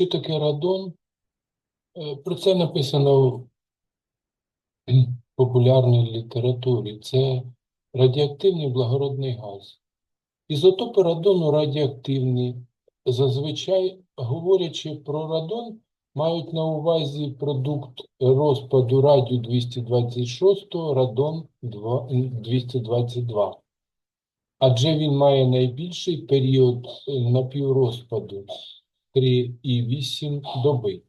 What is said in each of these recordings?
Що таке радон? Е, Про це написано в популярній літературі. Це радіоактивний благородний газ. Ізотопи радону радіоактивні. Зазвичай, говорячи про радон, мають на увазі продукт розпаду радію 226, радон 222. Адже він має найбільший період е, напіврозпаду 3,8 доби.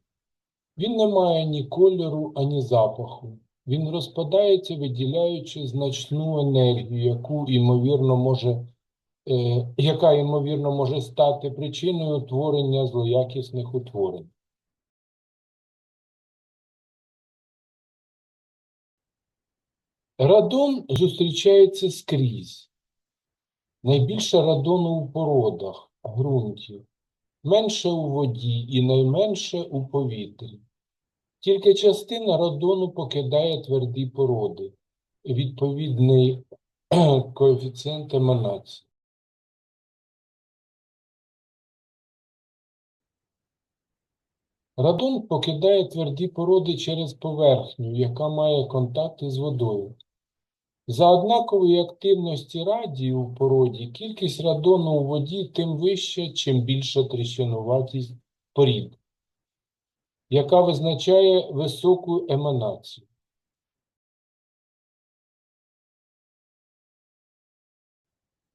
Він не має ні кольору, ані запаху. Він розпадається, виділяючи значну енергію, яку ймовірно може, е, яка ймовірно може стати причиною утворення злоякісних утворень. Радон зустрічається скрізь. Найбільше радону у породах, ґрунті, менше у воді і найменше у повітрі. Тільки частина радону покидає тверді породи, відповідний коефіцієнт еманації. Радон покидає тверді породи через поверхню, яка має контакти з водою. За однакової активності радію в породі кількість радону у воді тим вища, чим більша тріщинуватість порід, яка визначає високу еманацію.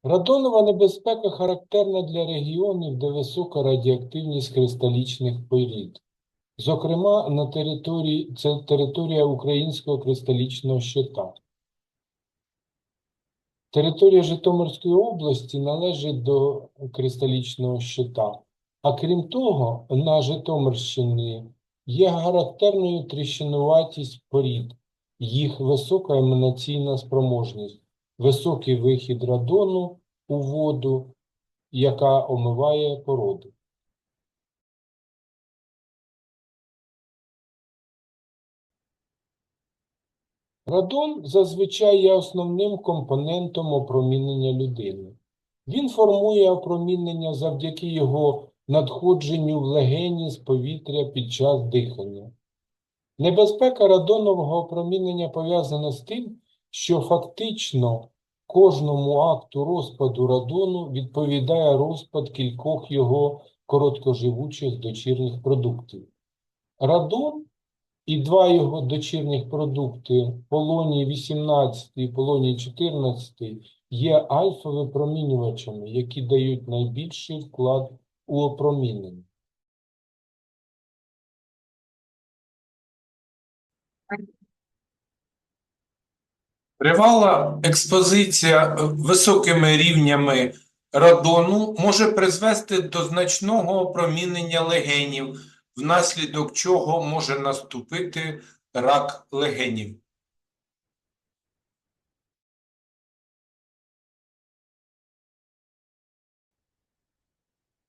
Радонова небезпека характерна для регіонів, де висока радіоактивність кристалічних порід. Зокрема, на території, це територія Українського кристалічного щита. Територія Житомирської області належить до кристалічного щита. А крім того, на Житомирщині є характерною тріщинуватість порід, їх висока еманаційна спроможність, високий вихід радону у воду, яка омиває породи. Радон зазвичай є основним компонентом опромінення людини. Він формує опромінення завдяки його надходженню в легені з повітря під час дихання. Небезпека радонового опромінення пов'язана з тим, що фактично кожному акту розпаду радону відповідає розпад кількох його короткоживучих дочірніх продуктів. Радон і два його дочірніх продукти полоній 18 і полоній 14 є альфа-випромінювачами, які дають найбільший вклад у опромінення. Тривала експозиція високими рівнями радону може призвести до значного опромінення легенів, внаслідок чого може наступити рак легенів.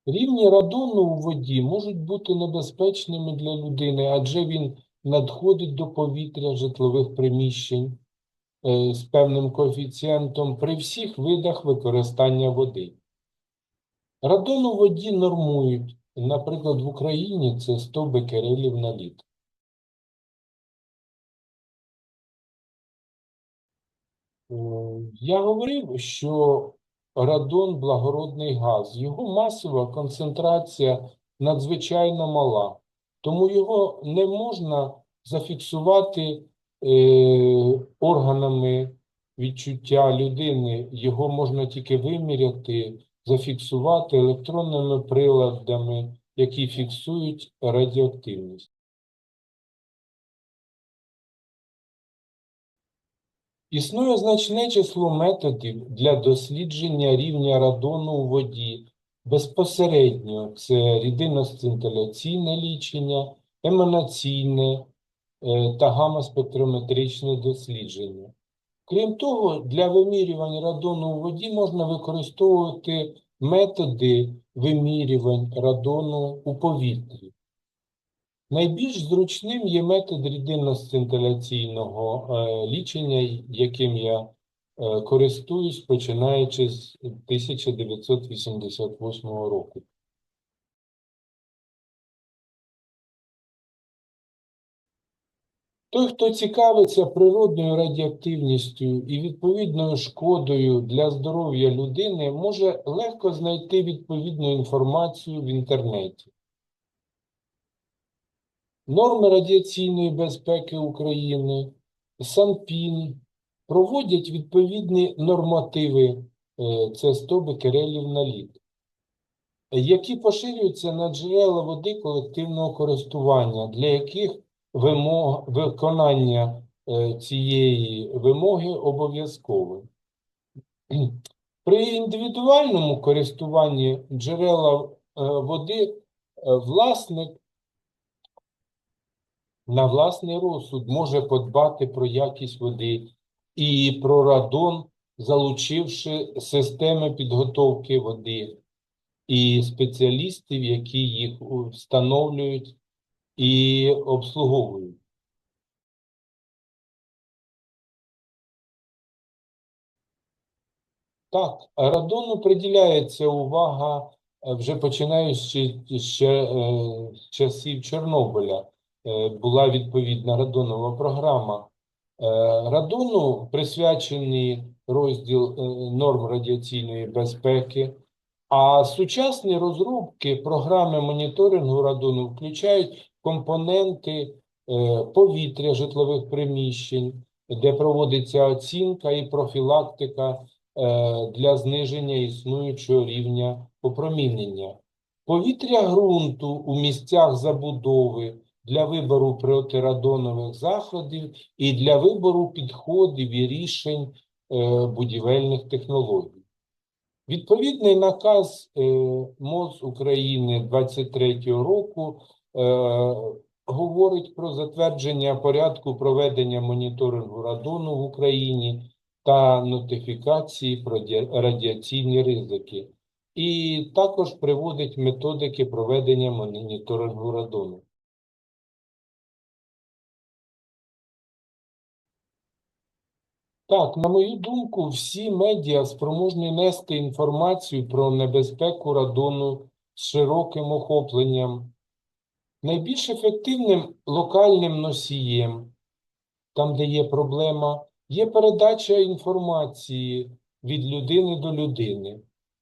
Рівні радону у воді можуть бути небезпечними для людини, адже він надходить до повітря житлових приміщень е, з певним коефіцієнтом при всіх видах використання води. Радон у воді нормують, наприклад, в Україні це 100 бекерелів на літр. Е, Я говорив, що радон благородний газ. Його масова концентрація надзвичайно мала, тому його не можна зафіксувати е, органами відчуття людини. Його можна тільки виміряти, зафіксувати електронними приладами, які фіксують радіоактивність. Існує значне число методів для дослідження рівня радону у воді. Безпосередньо це рідинно-сцинтиляційне лічення, еманаційне е, та гамма-спектрометричне дослідження. Крім того, для вимірювань радону у воді можна використовувати методи вимірювань радону у повітрі. Найбільш зручним є метод рідинно-сцинтиляційного е, лічення, яким я е, користуюсь, починаючи з 1988 року. Той, хто цікавиться природною радіоактивністю і відповідною шкодою для здоров'я людини, може легко знайти відповідну інформацію в інтернеті. Норми радіаційної безпеки України, СанПін проводять відповідні нормативи, е, це 100 бекерелів на літр, які поширюються на джерела води колективного користування, для яких вимог, виконання е, цієї вимоги обов'язкове. При індивідуальному користуванні джерела е, води е, власник на власний розсуд може подбати про якість води і про радон, залучивши системи підготовки води і спеціалістів, які їх встановлюють і обслуговують. Так, радону приділяється увага е, вже починаючи ще е, з часів Чорнобиля. Е, Була відповідна радонова програма. Радону присвячений розділ норм радіаційної безпеки, а сучасні розробки програми моніторингу радону включають компоненти е, повітря житлових приміщень, де проводиться оцінка і профілактика е, для зниження існуючого рівня опромінення. Повітря ґрунту у місцях забудови для вибору протирадонових заходів і для вибору підходів і рішень е, будівельних технологій. Відповідний наказ е, МОЗ України 23-го року е, говорить про затвердження порядку проведення моніторингу радону в Україні та нотифікації про ді- радіаційні ризики, і також приводить методики проведення моніторингу радону. Так, на мою думку, всі медіа спроможні нести інформацію про небезпеку радону з широким охопленням. Найбільш ефективним локальним носієм, там, де є проблема, є передача інформації від людини до людини.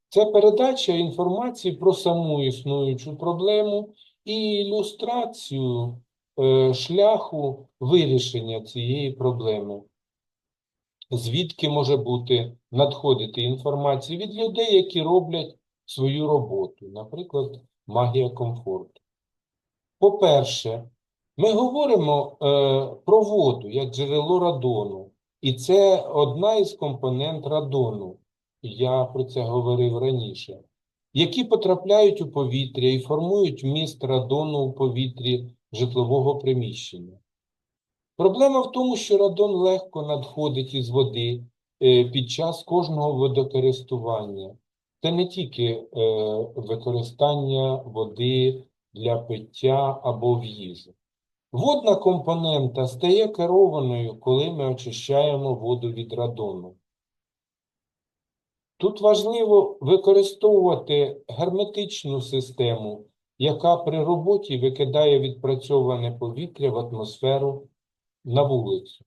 Це передача інформації про саму існуючу проблему і ілюстрацію е, шляху вирішення цієї проблеми звідки може бути надходити інформація від людей, які роблять свою роботу, наприклад, магія комфорту. По-перше, ми говоримо е, про воду як джерело радону, і це одна із компонент радону. Я про це говорив раніше, які потрапляють у повітря і формують вміст радону у повітрі житлового приміщення. Проблема в тому, що радон легко надходить із води е, під час кожного водокористування. Це не тільки е, використання води для пиття або в їжу. Водна компонента стає керованою, коли ми очищаємо воду від радону. Тут важливо використовувати герметичну систему, яка при роботі викидає відпрацьоване повітря в атмосферу на вулицю.